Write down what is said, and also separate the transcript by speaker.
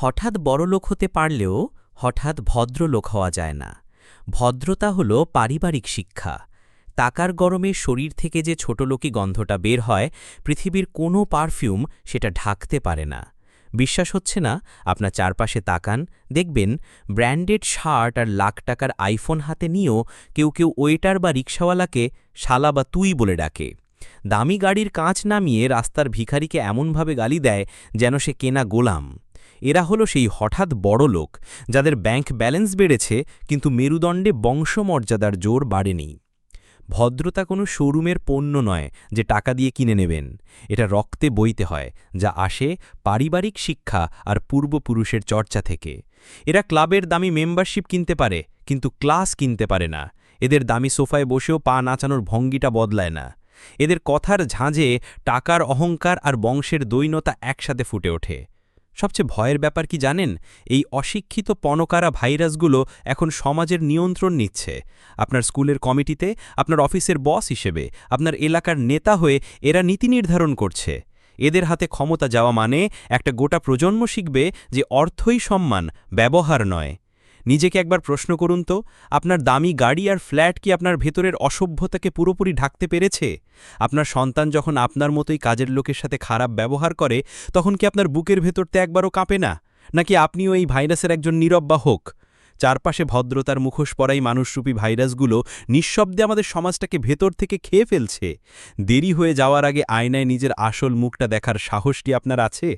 Speaker 1: হঠাৎ বড়লোক হতে পারলেও হঠাৎ ভদ্রলোক হওয়া যায় না। ভদ্রতা হল পারিবারিক শিক্ষা। টাকার গরমে শরীর থেকে যে ছোটলোকি গন্ধটা বের হয়, পৃথিবীর কোনো পারফিউম সেটা ঢাকতে পারে না। বিশ্বাস হচ্ছে না? আপনার চারপাশে তাকান, দেখবেন ব্র্যান্ডেড শার্ট আর লাখ টাকার আইফোন হাতে নিয়েও কেউ কেউ ওয়েটার বা রিক্সাওয়ালাকে শালা বা তুই বলে ডাকে। দামি গাড়ির কাঁচ নামিয়ে রাস্তার ভিখারিকে এমনভাবে গালি দেয় যেন সে কেনা গোলাম। এরা হলো সেই হঠাৎ বড় লোক, যাদের ব্যাংক ব্যালেন্স বেড়েছে, কিন্তু মেরুদণ্ডে বংশমর্যাদার জোর বাড়েনি। ভদ্রতা কোনো শোরুমের পণ্য নয় যে টাকা দিয়ে কিনে নেবেন। এটা রক্তে বইতে হয়, যা আসে পারিবারিক শিক্ষা আর পূর্বপুরুষের চর্চা থেকে। এরা ক্লাবের দামি মেম্বারশিপ কিনতে পারে, কিন্তু ক্লাস কিনতে পারে না। এদের দামি সোফায় বসেও পা নাচানোর ভঙ্গিটা বদলায় না। এদের কথার ঝাঁঝে টাকার অহংকার আর বংশের দৈনতা একসাথে ফুটে ওঠে। সবচেয়ে ভয়ের ব্যাপার কি জানেন? এই অশিক্ষিত পণকারা ভাইরাসগুলো এখন সমাজের নিয়ন্ত্রণ নিচ্ছে। আপনার স্কুলের কমিটিতে, আপনার অফিসের বস হিসেবে, আপনার এলাকার নেতা হয়ে এরা নীতি নির্ধারণ করছে। এদের হাতে ক্ষমতা যাওয়া মানে একটা গোটা প্রজন্ম শিখবে যে অর্থই সম্মান, ব্যবহার নয়। নিজেকে একবার প্রশ্ন করুন তো, আপনার দামি গাড়ি আর ফ্ল্যাট কি আপনার ভেতরের অসভ্যতাকে পুরোপুরি ঢাকতে পেরেছে? আপনার সন্তান যখন আপনার মতোই কাজের লোকের সাথে খারাপ ব্যবহার করে, তখন কি আপনার বুকের ভেতরতে একবারও কাঁপে না? নাকি আপনিও এই ভাইরাসের একজন নীরব বা হোক? চারপাশে ভদ্রতার মুখোশ পরাই মানুষরূপী ভাইরাসগুলো নিঃশব্দে আমাদের সমাজটাকে ভেতর থেকে খেয়ে ফেলছে। দেরি হয়ে যাওয়ার আগে আয়নায় নিজের আসল মুখটা দেখার সাহসটি আপনার আছে?